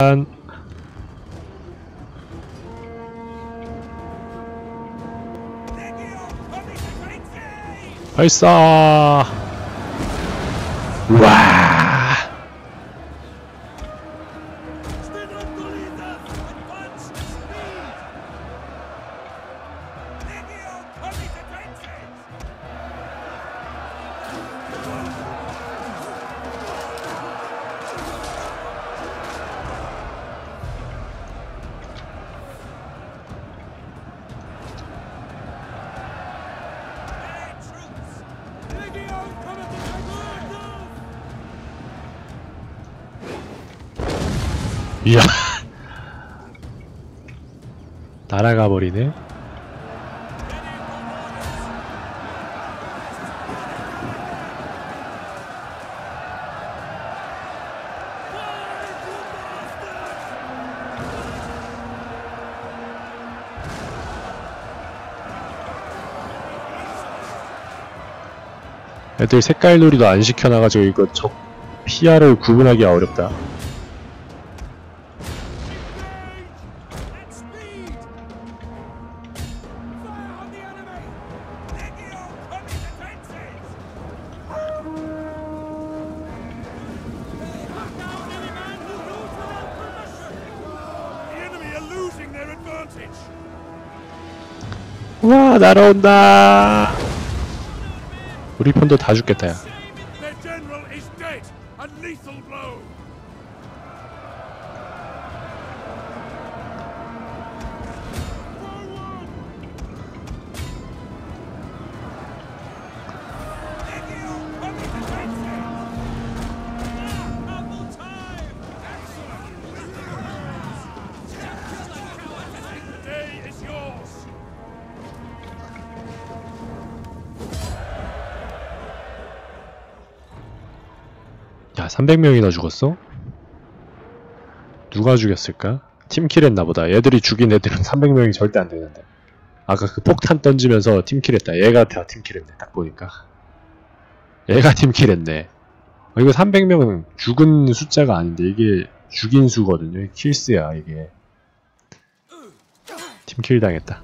짠. 발사! 와! 애들 색깔 놀이도 안 시켜놔가지고 이거 적 PR을 구분하기 어렵다. 와 날아온다 우리 편도 다 죽겠다 야 300명이나 죽었어? 누가 죽였을까? 팀킬 했나 보다. 얘들이 죽인 애들은 300명이 절대 안 되는데. 아까 그 폭탄 던지면서 팀킬 했다. 얘가 다 팀킬 했네 딱 보니까. 얘가 팀킬 했네. 어, 이거 300명은 죽은 숫자가 아닌데 이게 죽인 수거든요. 킬스야 이게. 팀킬 당했다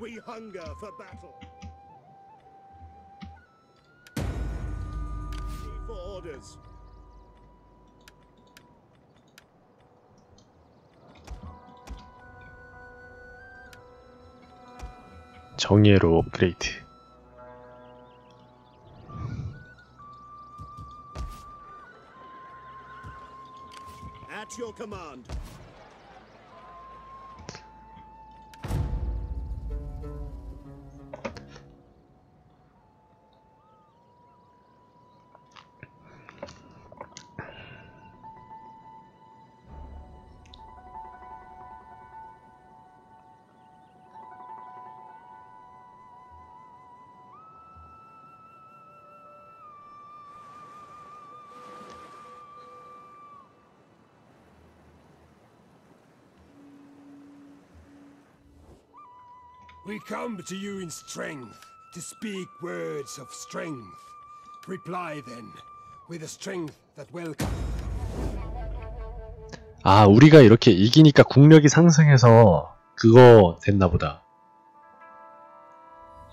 We hunger for battle. Ready for orders. 정예로 업그레이드 At your command. We come to you in strength, to speak words of strength. Reply then, with a strength that welcome. 아, 우리가 이렇게 이기니까 국력이 상승해서 그거 됐나 보다.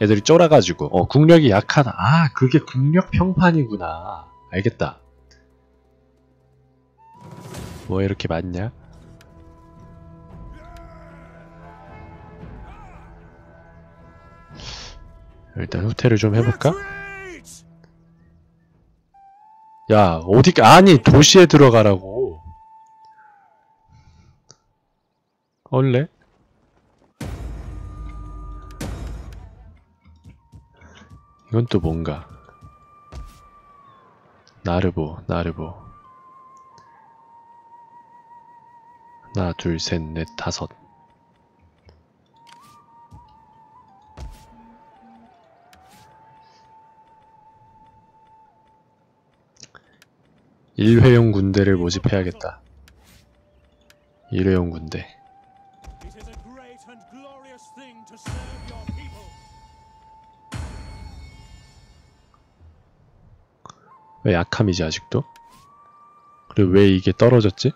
애들이 쫄아가지고, 어, 국력이 약하다. 아, 그게 국력 평판이구나. 알겠다. 뭐 이렇게 많냐? 일단 후퇴를 좀 해볼까? 야, 어디, 아니, 도시에 들어가라고. 원래? 이건 또 뭔가. 나르보, 나르보. 하나, 둘, 셋, 넷, 다섯. 일회용 군대를 모집해야겠다. 일회용 군대. 왜 약함이지 아직도? 그리고 왜 이게 떨어졌지?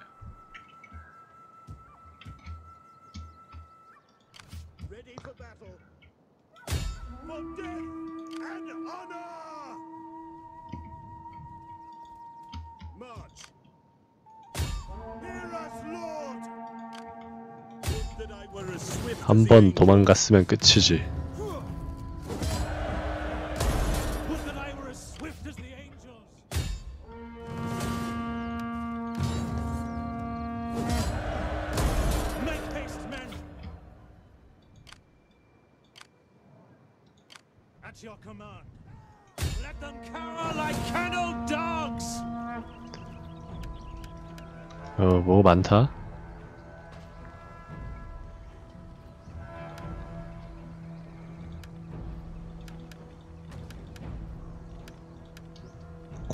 한 번 도망갔으면 끝이지. I were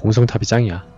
공성탑이 짱이야.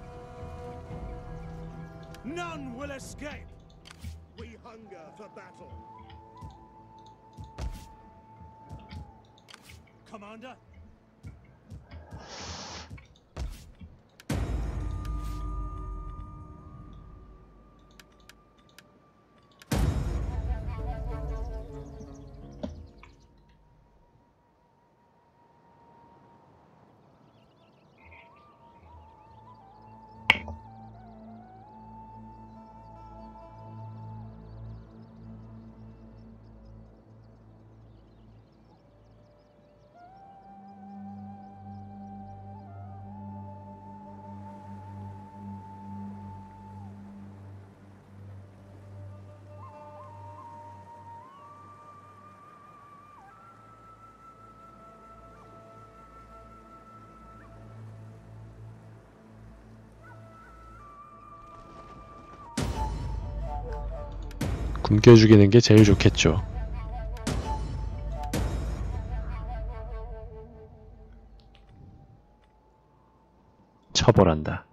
굶겨 죽이는 게 제일 좋겠죠. 처벌한다.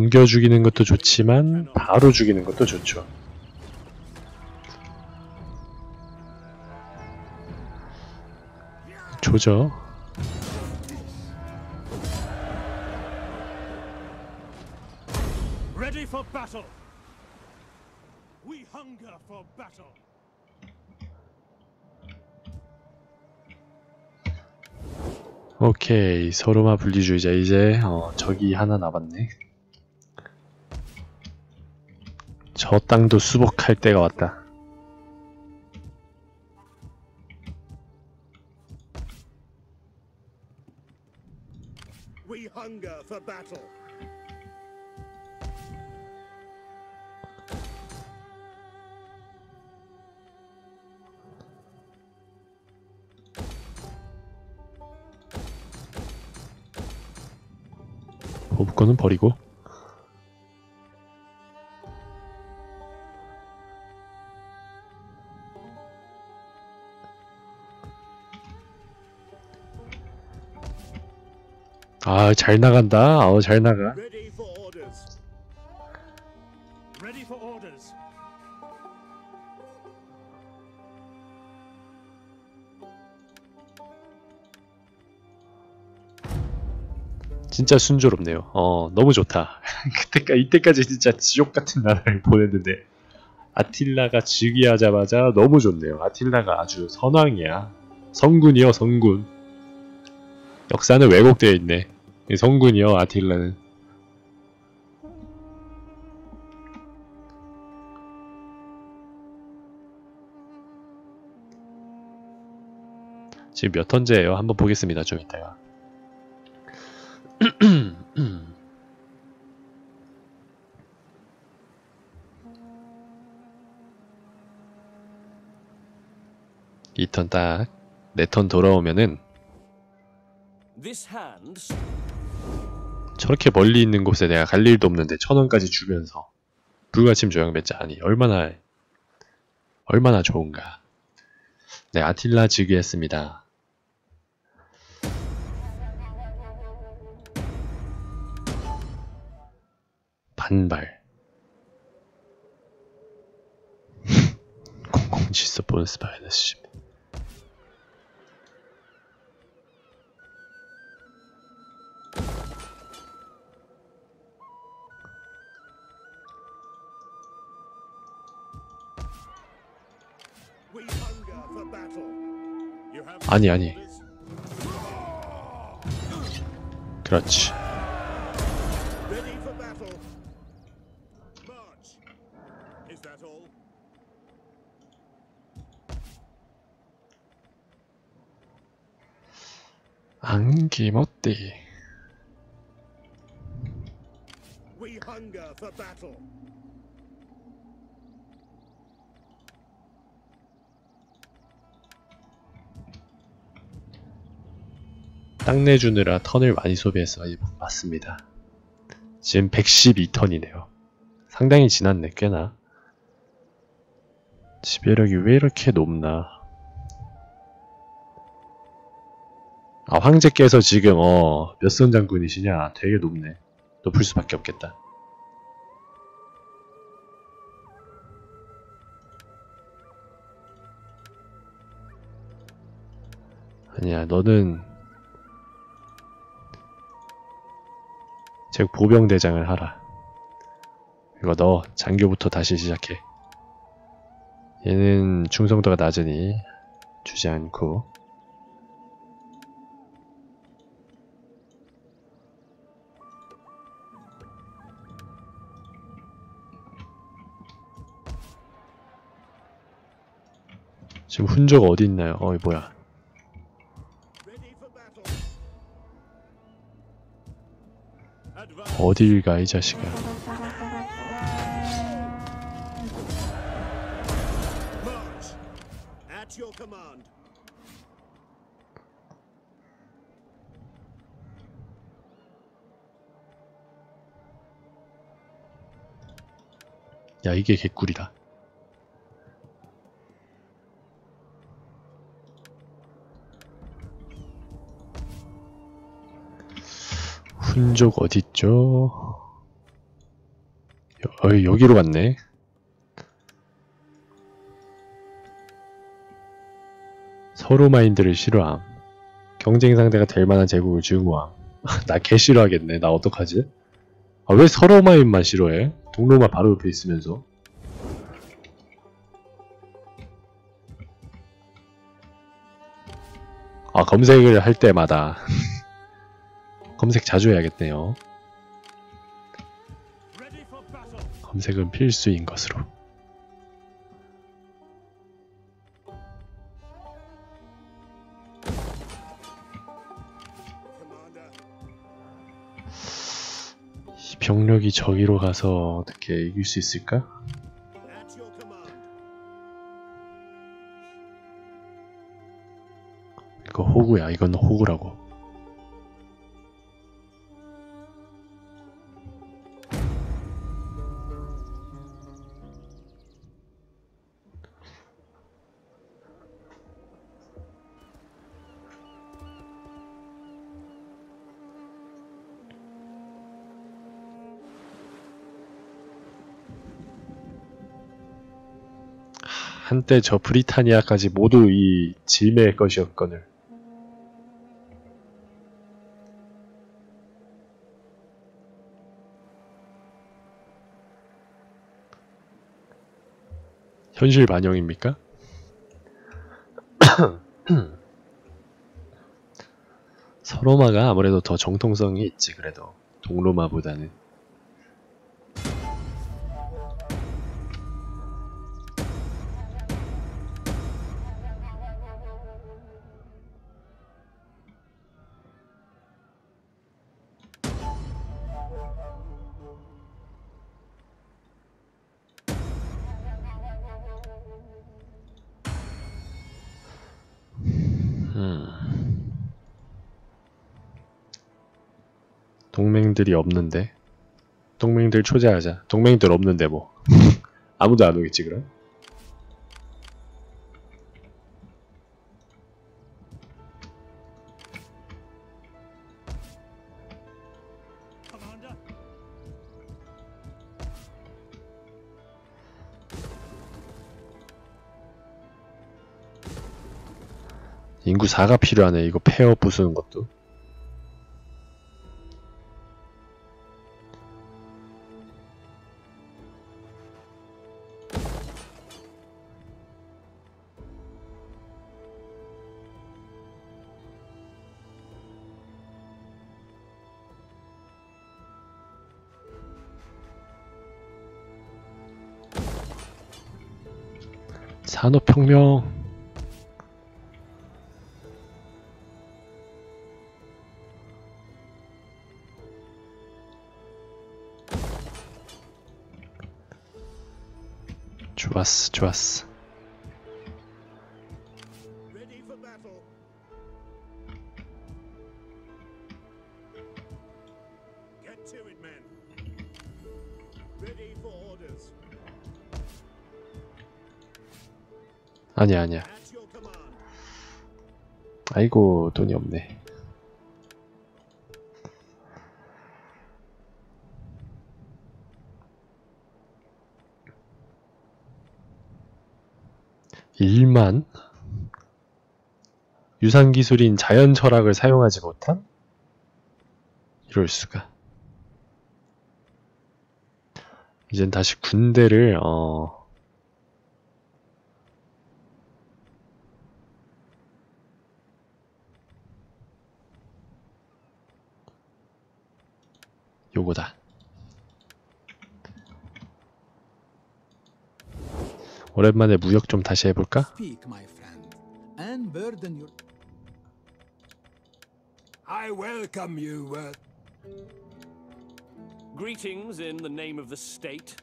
굶겨 죽이는 것도 좋지만 바로 죽이는 것도 좋죠. 조져. Ready for battle! We hunger for battle! 오케이 서로마 분리주의자 이제 어, 적이 하나 남았네. 저 땅도 수복할 때가 왔다. We hunger for battle. 보부 거는 버리고. 아, 잘 나간다. 어, 잘 나가. 진짜 순조롭네요. 어, 너무 좋다. 그때까 이때까지 진짜 지옥 같은 나라를 보냈는데 아틸라가 즉위하자마자 너무 좋네요. 아틸라가 아주 선왕이야. 성군이요, 성군. 역사는 왜곡되어 있네. 이 성군이요, 아틸라는. 지금 몇 턴째예요? 한번 보겠습니다. 좀 이따가. 이턴딱내턴 돌아오면은 This hand 저렇게 멀리 있는 곳에 내가 갈 일도 없는데 천 원까지 주면서 불가침 조약 맺자 하니 얼마나 얼마나 좋은가. 네 아틸라 즉위했습니다. 반발. 0074 보너스 마이너스 아니 아니. 그렇지. 안기모띠. We hunger for battle. 땅 내 주느라 턴을 많이 소비해서 예, 맞습니다. 지금 112턴이네요. 상당히 지났네 꽤나. 지배력이 왜 이렇게 높나? 아 황제께서 지금 어 몇 선 장군이시냐? 되게 높네. 높을 수밖에 없겠다. 아니야 너는 즉 보병대장을 하라. 이거 너 장교부터 다시 시작해. 얘는 충성도가 낮으니 주지 않고 지금 훈저가 어디 있나요? 어이 뭐야? 어딜 가 이 자식아? 야 이게 개꿀이다. 훈족 어 딨죠? 여, 여기로 갔네. 서로 마인드를 싫어함. 경쟁 상대가 될 만한 제국을 증오함. 나 개 싫어하겠네. 나 어떡하지? 아, 왜 서로 마인만 싫어해? 동로마 바로 옆에 있으면서. 아, 검색을 할 때마다. 검색 자주 해야겠네요. 검색은 필수인 것으로. 병력이 저기로 가서 어떻게 이길 수 있을까? 이거 호구야. 이건 호구라고. 한때 저 브리타니아까지 모두 이 질매의 것이었거늘. 현실 반영입니까? 서로마가 아무래도 더 정통성이 있지 그래도 동로마보다는 동맹들이 없는데? 동맹들 초대하자. 동맹들 없는데 뭐. 아무도 안 오겠지 그럼? 인구 4가 필요하네 이거. 폐허 부수는 것도 산업혁명. 좋았어 좋았어 아니야 아니야. 아이고 돈이 없네. 일만? 유산 기술인 자연 철학을 사용하지 못한 이럴 수가. 이젠 다시 군대를 어 요거다. 오랜만에 무역 좀 다시 해볼까? Speak, my friend, and burden your. I welcome you, uh, Greetings in the name of the state.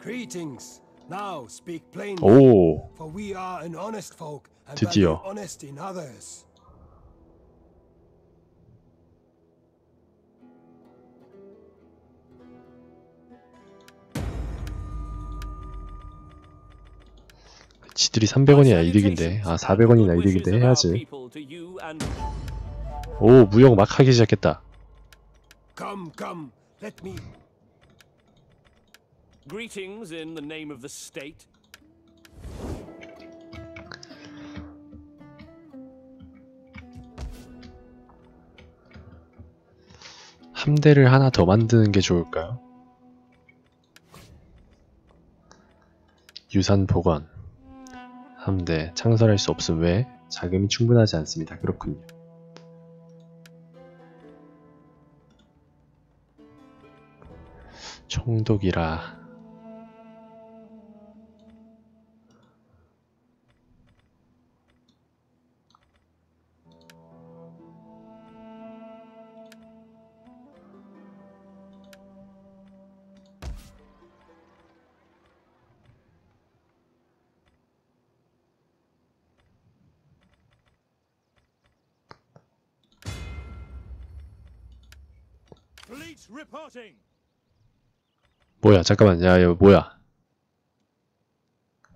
greetings. Now speak plainly, 오, for we are an honest folk and 드디어. value honest in others. 지들이 300원이나 이득인데. 아 400원이나 이득인데 해야지. 오 무역 막 하기 시작했다. 함대를 하나 더 만드는 게 좋을까요? 유산 보관 3대 창설할 수 없음 외에 자금이 충분하지 않습니다. 그렇군요. 총독이라 뭐야 잠깐만. 야 이거 뭐야?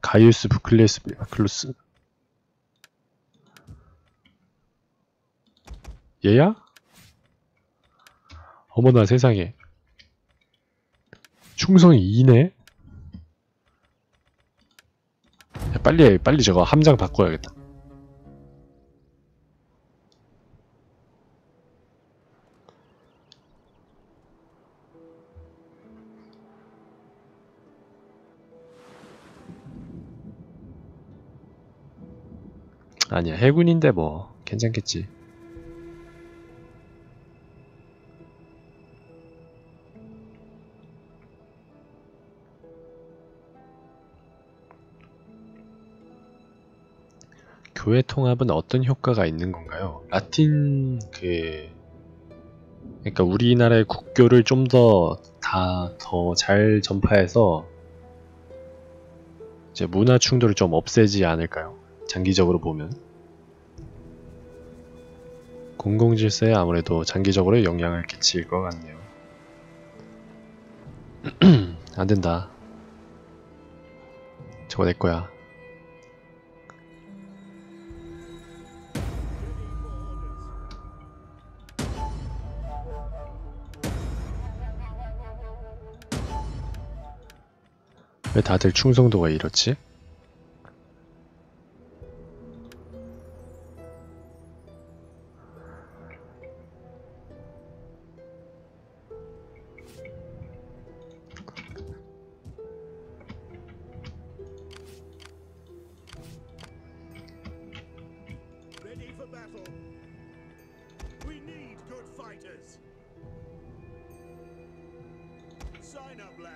가이우스 부클리우스 클루스. 얘야? 어머나 세상에. 충성이 2네? 야, 빨리 해. 빨리 저거 함장 바꿔야겠다 아니야 해군인데 뭐 괜찮겠지 교회 통합은 어떤 효과가 있는 건가요? 라틴 그 그러니까 우리나라의 국교를 좀 더 다 더 잘 전파해서 이제 문화 충돌을 좀 없애지 않을까요? 장기적으로 보면 공공질서에 아무래도 장기적으로 영향을 끼칠 것 같네요. 안 된다. 저거 내 거야. 왜 다들 충성도가 이렇지?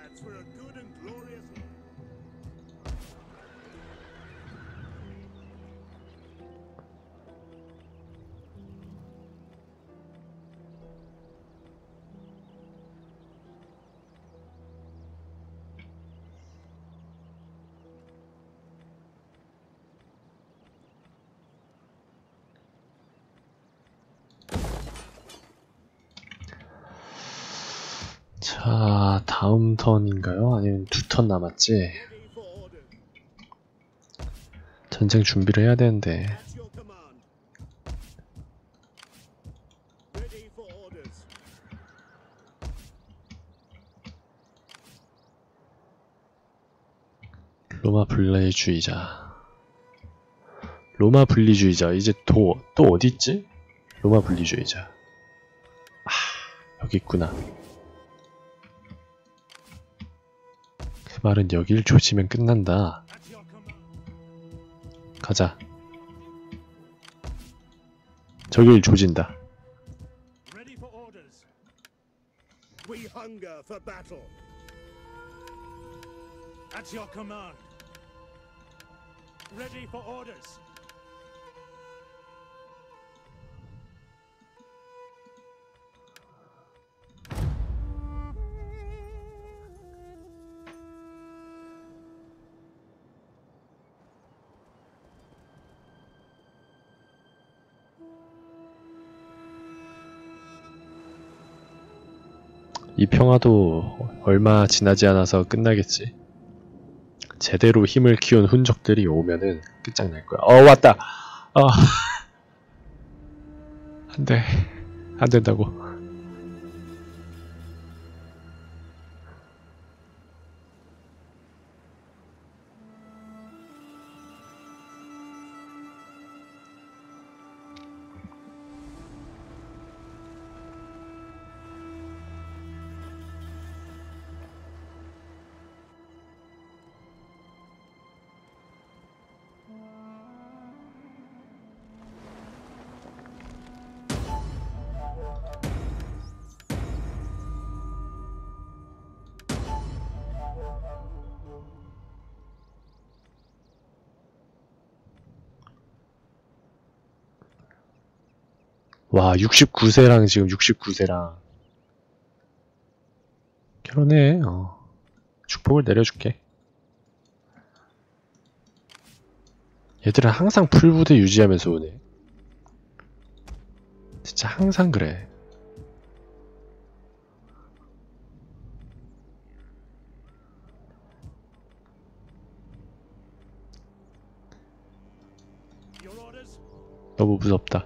That's where 자, 다음 턴인가요? 아니면 두 턴 남았지? 전쟁 준비를 해야 되는데. 로마 분리주의자 로마 분리주의자 이제 도, 또 어디 있지? 로마 분리주의자 아 여기 있구나 말은 여길 조지면 끝난다. 가자 저길 조진다. 이 평화도 얼마 지나지 않아서 끝나겠지. 제대로 힘을 키운 흔적들이 오면은 끝장날 거야. 어 왔다. 아, 안돼, 안 된다고. 와, 69세랑 지금 69세랑 결혼해. 어. 축복을 내려줄게. 얘들은 항상 풀부대 유지하면서 오네. 진짜 항상 그래. 너무 무섭다.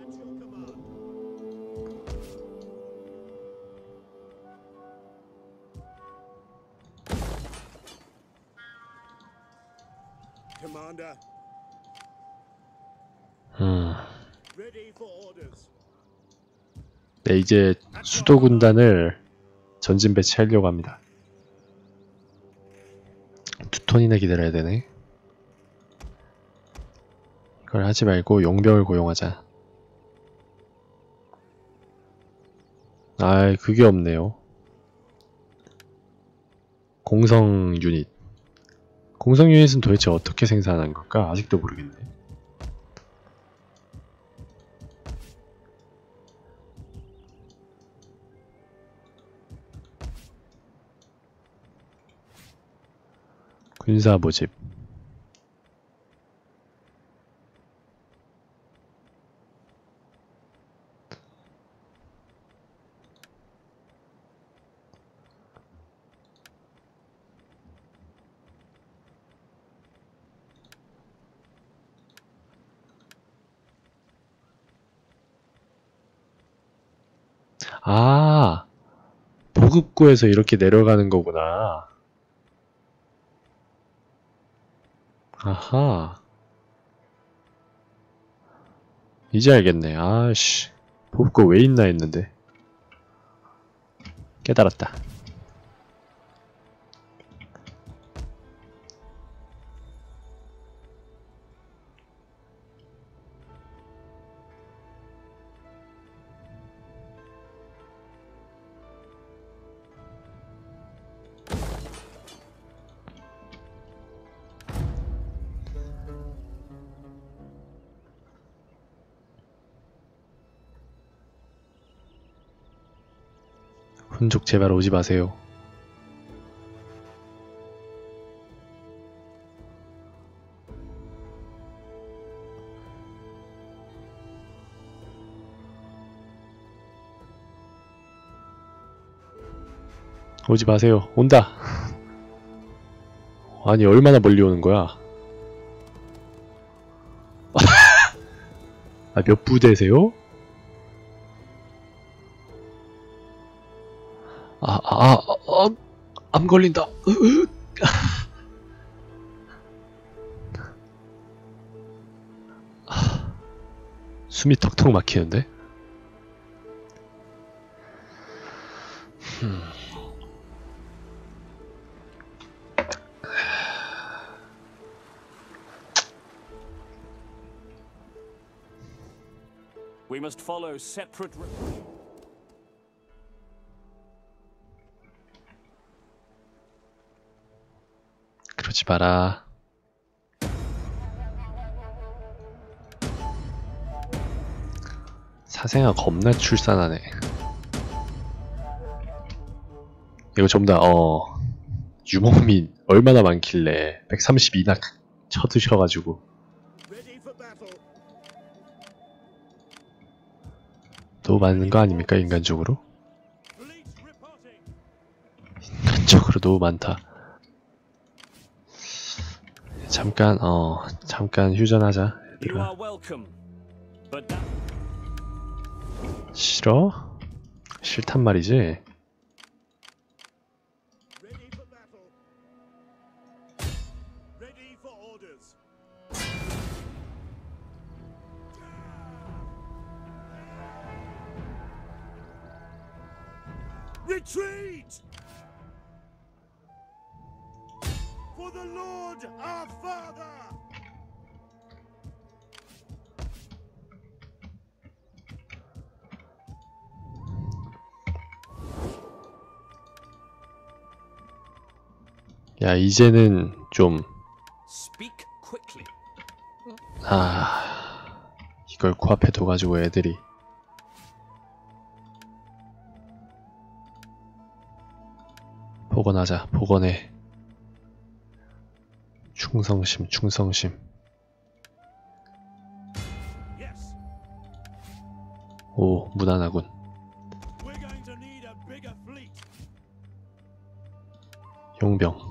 음. ready for orders. 네, 이제 수도 군단을 전진 배치하려고 합니다. 두 턴이나 기다려야 되네. 그걸 하지 말고 용병을 고용하자. 아이, 그게 없네요. 공성 유닛. 공성 유닛은 도대체 어떻게 생산한 걸까? 아직도 모르겠네. 군사 모집. 아, 보급구에서 이렇게 내려가는 거구나. 아하. 이제 알겠네. 아씨. 보급구 왜 있나 했는데. 깨달았다. 훈족 제발 오지 마세요. 오지 마세요. 온다. 아니 얼마나 멀리 오는 거야? 아, 몇 부대세요? 아, 아, 아, 암 걸린다. 아, 숨이 턱턱 막히는데? 흠. We must follow separate. 그러지 마라. 사생아 겁나 출산하네. 이거 전부 다, 어, 유목민 얼마나 많길래 132나 쳐드셔가지고. 너무 많은 거 아닙니까, 인간적으로? 인간적으로 너무 많다. 잠깐, 어, 잠깐 휴전하자. 얘들아. 싫어? 싫단 말이지? 야, 이제는 좀. 아, 이걸 코앞에 둬가지고 애들이. 복원하자, 복원해. 충성심, 충성심. 오, 무난하군. 용병.